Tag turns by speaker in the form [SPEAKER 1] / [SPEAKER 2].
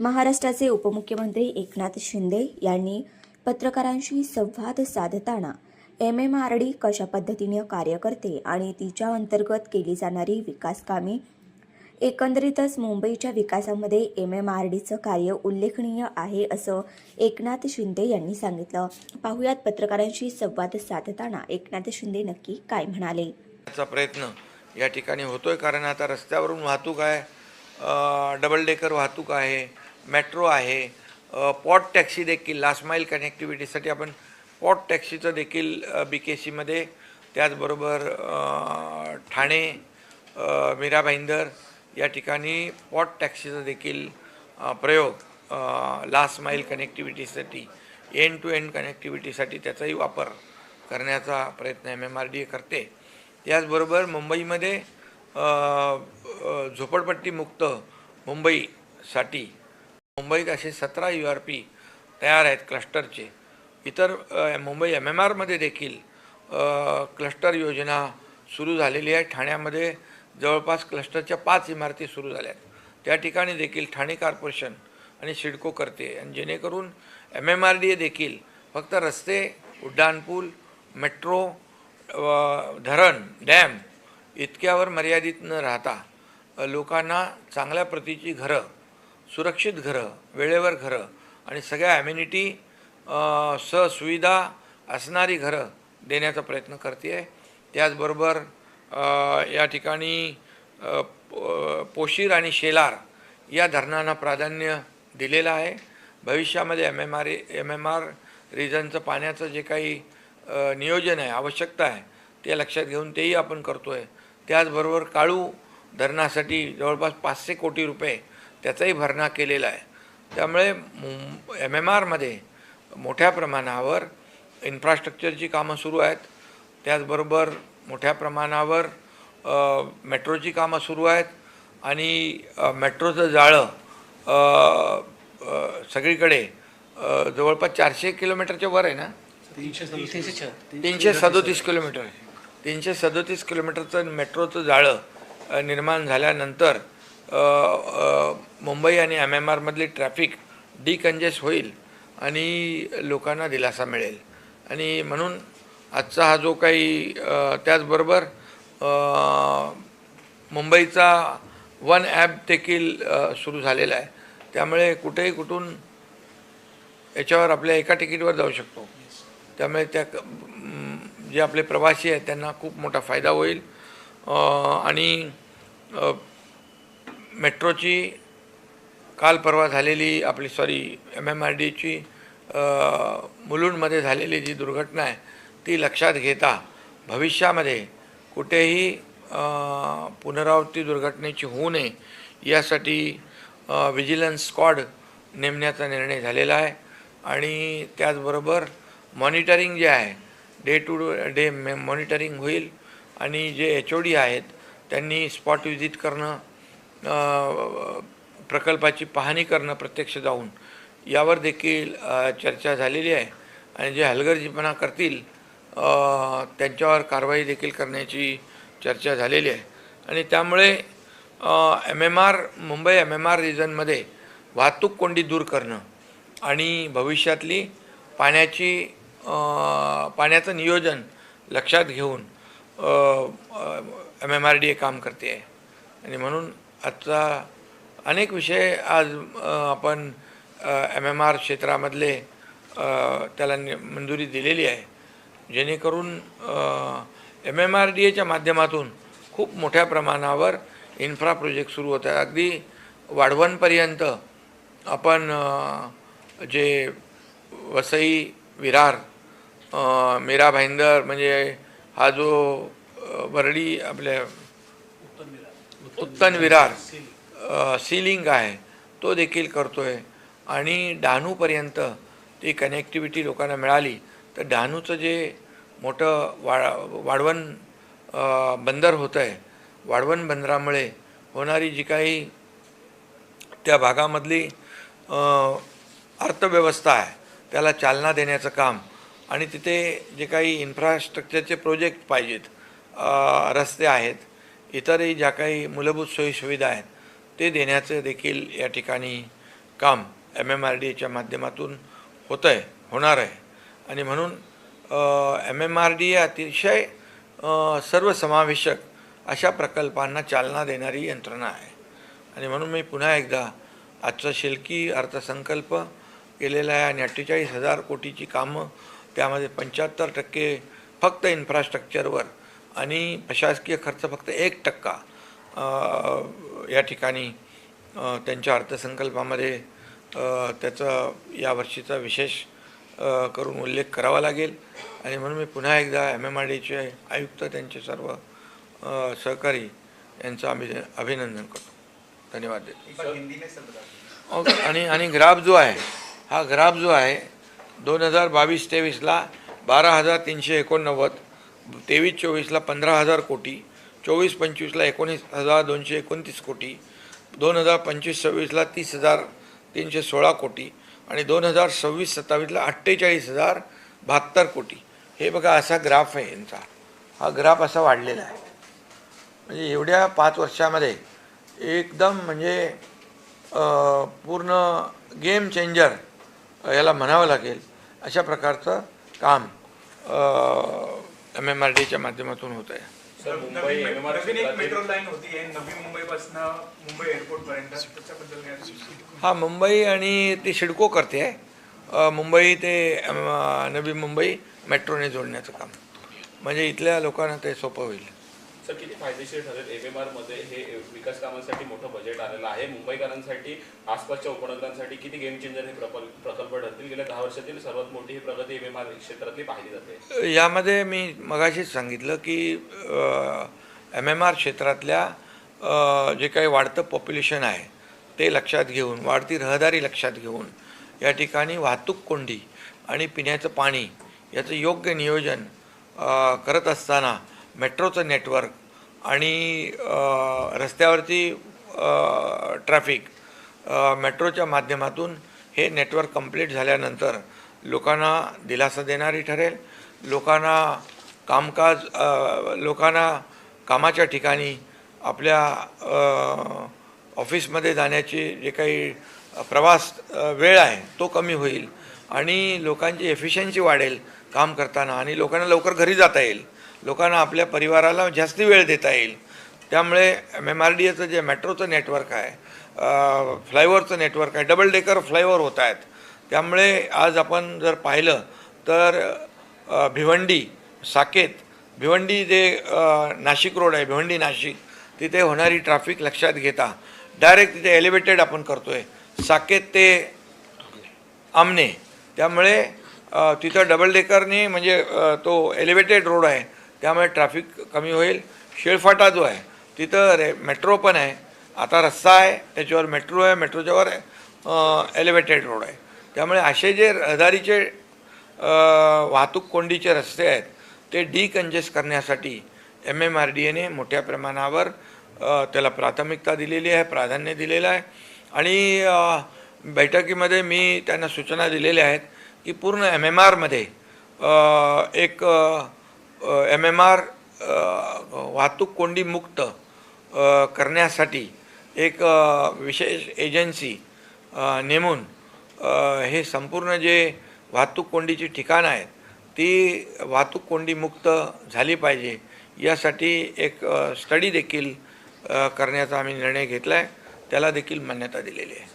[SPEAKER 1] महाराष्ट्राचे उपमुख्यमंत्री एकनाथ शिंदे यांनी पत्रकारांशी संवाद साधताना एम एम आर डी कशा पद्धतीने कार्य करते आणि तिच्या अंतर्गत केली जाणारी विकासकामे एकंदरीतच मुंबईच्या विकासामध्ये एम एम आर डीचं कार्य उल्लेखनीय आहे असं एकनाथ शिंदे यांनी सांगितलं. पाहुयात पत्रकारांशी संवाद साधताना एकनाथ शिंदे नक्की काय म्हणाले?
[SPEAKER 2] चा प्रयत्न या ठिकाणी होतोय कारण आता रस्त्यावरून वाहतूक आहे डबल डेकर वाहतूक आहे मेट्रो आहे पॉट टॅक्सी देखील लास्ट माईल कनेक्टिव्हिटीसाठी आपण पॉट टॅक्सीचं देखील बी के सीमध्ये त्याचबरोबर ठाणे मीरा भाईंदर या ठिकाणी पॉट टॅक्सीचा देखील प्रयोग लास्ट माईल कनेक्टिव्हिटीसाठी एंड टू एंड कनेक्टिव्हिटीसाठी त्याचाही वापर करण्याचा प्रयत्न M M R D A करते. त्याचबरोबर मुंबईमध्ये झोपडपट्टीमुक्त मुंबईसाठी मुंबईत असे सतरा यू आर पी तयार आहेत क्लस्टरचे. इतर मुंबई एम एम आरमध्ये देखील क्लस्टर योजना सुरू झालेली आहे. ठाण्यामध्ये जवळपास क्लस्टरच्या पाच इमारती सुरू झाल्या आहेत त्या ठिकाणी देखील ठाणे कॉर्पोरेशन आणि सिडको करते. आणि जेणेकरून M M R D A देखील फक्त रस्ते उड्डाणपूल मेट्रो धरण डॅम इतक्यावर मर्यादित न राहता लोकांना चांगल्या प्रतीची घरं सुरक्षित घरं वेळेवर घरं आणि सगळ्या ॲम्युनिटी सहसुविधा असणारी घरं देण्याचा प्रयत्न करते आहे त्याचबरोबर या ठिकाणी पोशीर आणि शेलार या धरणांना प्राधान्य दिलेलं आहे. भविष्यामध्ये M M R M M R रिजनचं पाण्याचं जे काही नियोजन आहे आवश्यकता आहे ते लक्षात घेऊन तेही आपण करतो आहे त्याचबरोबर काळू धरणासाठी जवळपास पाचशे कोटी रुपये त्याचाही भरणा केलेला आहे. त्यामुळे मुं एम एम आरमध्ये मोठ्या प्रमाणावर इन्फ्रास्ट्रक्चरची कामं सुरू आहेत. त्याचबरोबर मोठ्या प्रमाणावर मेट्रोची कामं सुरू आहेत आणि मेट्रोचं जाळं सगळीकडे जवळपास चारशे किलोमीटरच्या वर आहे ना? तीनशे सदोतीस किलोमीटर तीनशे सदोतीस किलोमीटरचं मेट्रोचं जाळं निर्माण झाल्यानंतर मुंबई आणि एम एम आरमधली ट्रॅफिक डिकंजेस्ट होईल आणि लोकांना दिलासा मिळेल. आणि म्हणून आजचा हा जो काही त्याचबरोबर मुंबईचा वन ॲप देखील सुरू झालेला आहे. त्यामुळे कुठेही कुठून याच्यावर आपल्या एका तिकीटवर जाऊ शकतो. त्यामुळे त्या जे आपले प्रवासी आहेत त्यांना खूप मोठा फायदा होईल. आणि मेट्रोची काल परवा झालेली आपली सॉरी एम एम आर डीची मुलुंडमध्ये झालेली जी दुर्घटना आहे ती लक्षात घेता भविष्यामध्ये कुठेही पुनरावृत्ती दुर्घटनेची होऊ नये यासाठी विजिलन्स स्क्वॉड नेमण्याचा निर्णय झालेला आहे. आणि त्याचबरोबर मॉनिटरिंग जे आहे डे टू डे मॉनिटरिंग होईल. आणि जे एच ओ डी आहेत त्यांनी स्पॉट व्हिजिट करणं प्रकल्पाची पाहणी करणं प्रत्यक्ष जाऊन यावर देखील चर्चा झालेली आहे. आणि जे हलगर्जीपणा करतील त्यांच्यावर कारवाई देखील करण्याची चर्चा झालेली आहे. आणि त्यामुळे M M R Mumbai M M R रिजनमध्ये वाहतूक कोंडी दूर करणं आणि भविष्यातली पाण्याची पाण्याचं नियोजन लक्षात घेऊन M M R D A काम करते आहे. आणि म्हणून आजचा अनेक विषय आज आपण एम एम आर क्षेत्रामधले त्याला नि- मंजुरी दिलेली आहे. जेणेकरून एम एम आर डी एच्या माध्यमातून खूप मोठ्या प्रमाणावर इन्फ्रा प्रोजेक्ट सुरू होत आहे अगदी वाढवणपर्यंत आपण जे वसई विरार मीरा भाईंदर म्हणजे हा जो अ, वरळी आपल्या उत्तन विरार सीलिंग आहे तो देखील करतो आहे आणि डहाणूपर्यंत ती कनेक्टिव्हिटी लोकांना मिळाली तर डहाणूचं जे मोठं वा वाढवण बंदर होतं आहे वाढवण बंदरामुळे होणारी जी काही त्या भागामधली अर्थव्यवस्था आहे त्याला चालना देण्याचं काम आणि तिथे जे काही इन्फ्रास्ट्रक्चरचे प्रोजेक्ट पाहिजेत रस्ते आहेत इतरही ज्या काही मूलभूत सोयीसुविधा आहेत ते देण्याचं देखील या ठिकाणी काम एम एम आर डी एच्या माध्यमातून होतं आहे होणार आहे. आणि म्हणून M M R D A अतिशय सर्वसमावेशक अशा प्रकल्पांना चालना देणारी यंत्रणा आहे. आणि म्हणून मी पुन्हा एकदा आजचा शिल्की अर्थसंकल्प केलेला आहे आणि अठ्ठेचाळीस हजार कोटीची कामं त्यामध्ये पंच्याहत्तर टक्के फक्त इन्फ्रास्ट्रक्चरवर आणि प्रशासकीय खर्च फक्त एक टक्का या ठिकाणी त्यांच्या अर्थसंकल्पामध्ये त्याचं यावर्षीचा विशेष करून उल्लेख करावा लागेल. आणि म्हणून मी पुन्हा एकदा एम एम आर डीचे आयुक्त त्यांचे सर्व सहकारी यांचं आम्ही अभिनंदन करतो. धन्यवाद. देतो आणि आणि ग्राफ जो आहे हा ग्राफ जो आहे दोन हजार बावीस तेवीसला बारा हजार तीनशे एकोणनव्वद तेवीस चोवीसला पंधरा हजार कोटी चोवीस पंचवीसला एकोणीस हजार दोनशे एकोणतीस कोटी दोन हजार पंचवीस सव्वीसला तीस हजार तीनशे सोळा कोटी आणि दोन हजार सव्वीस सत्तावीसला अठ्ठेचाळीस हजार बहात्तर कोटी. हे बघा असा ग्राफ आहे यांचा. हा ग्राफ असा वाढलेला आहे. म्हणजे एवढ्या पाच वर्षामध्ये एकदम म्हणजे पूर्ण गेम चेंजर याला म्हणावं लागेल. अशा प्रकारचं काम एम एम आर डीच्या माध्यमातून होत आहे? हा मुंबई आणि ती सिडको करते. आहे मुंबई ते नवी मुंबई मेट्रोने जोडण्याचं काम. म्हणजे इथल्या लोकांना ते सोपं होईल.
[SPEAKER 3] सर किती फायदेशीर ठरेल? एम एम आरमध्ये हे विकास कामांसाठी मोठं बजेट आलेलं आहे. मुंबईकरांसाठी आसपासच्या उपनगरांसाठी किती गेम चेंजर हे प्रकल्प ठरतील? गेल्या दहा वर्षातील सर्वात मोठी ही प्रगती एम एम आर क्षेत्रातली पाहिली जाते.
[SPEAKER 2] यामध्ये मी मगाशीच सांगितलं की एम एम आर क्षेत्रातल्या जे काही वाढतं पॉप्युलेशन आहे ते लक्षात घेऊन वाढती रहदारी लक्षात घेऊन या ठिकाणी वाहतूक कोंडी आणि पिण्याचं पाणी याचं योग्य नियोजन करत असताना मेट्रोचं नेटवर्क आणि रस्त्यावरती ट्रॅफिक मेट्रोच्या माध्यमातून हे नेटवर्क कंप्लीट झाल्यानंतर लोकांना दिलासा देणारी ठरेल. लोकांना कामकाज लोकांना कामाच्या ठिकाणी आपल्या ऑफिसमध्ये जाण्याची जे काही प्रवास वेळ आहे तो कमी होईल आणि लोकांची एफिशियन्सी वाढेल काम करताना आणि लोकांना लवकर घरी जाता येईल. लोकांना आपल्या परिवाराला जास्ती वेळ देता येईल. त्यामुळे एम एम आर डी एचं जे मेट्रोचं नेटवर्क आहे फ्लायओव्हरचं नेटवर्क आहे डबल डेकर फ्लायओव्हर होत आहेत. त्यामुळे आज आपण जर पाहिलं तर भिवंडी साकेत भिवंडी जे नाशिक रोड आहे भिवंडी नाशिक तिथे होणारी ट्रॅफिक लक्षात घेता. डायरेक्ट तिथे एलिव्हेटेड आपण करतो आहे साकेत ते आमने त्यामुळे तिथं डबल डेकरने म्हणजे तो एलिव्हेटेड रोड आहे त्यामुळे ट्रॅफिक कमी होईल. शेळफाटा जो आहे तिथं रे मेट्रो पण आहे. आता रस्ता आहे त्याच्यावर मेट्रो आहे मेट्रोच्यावर एलिव्हेटेड रोड आहे. त्यामुळे असे जे रहदारीचे वाहतूक कोंडीचे रस्ते आहेत ते डिकंजेस्ट करण्यासाठी एम एम आर डी एने मोठ्या प्रमाणावर त्याला प्राथमिकता दिलेली आहे प्राधान्य दिलेलं आहे. आणि बैठकीमध्ये मी त्यांना सूचना दिलेल्या आहेत की पूर्ण एम एम आरमध्ये एक एम एम आर वाहतूक कोंडी मुक्त करण्यासाठी एक विशेष एजन्सी नेमून हे संपूर्ण जे वाहतूक कोंडीची ठिकाणं आहेत ती वाहतूक कोंडी मुक्त झाली पाहिजे. यासाठी एक स्टडी देखील करण्याचा आम्ही निर्णय घेतला आहे त्याला देखील मान्यता दिलेली आहे.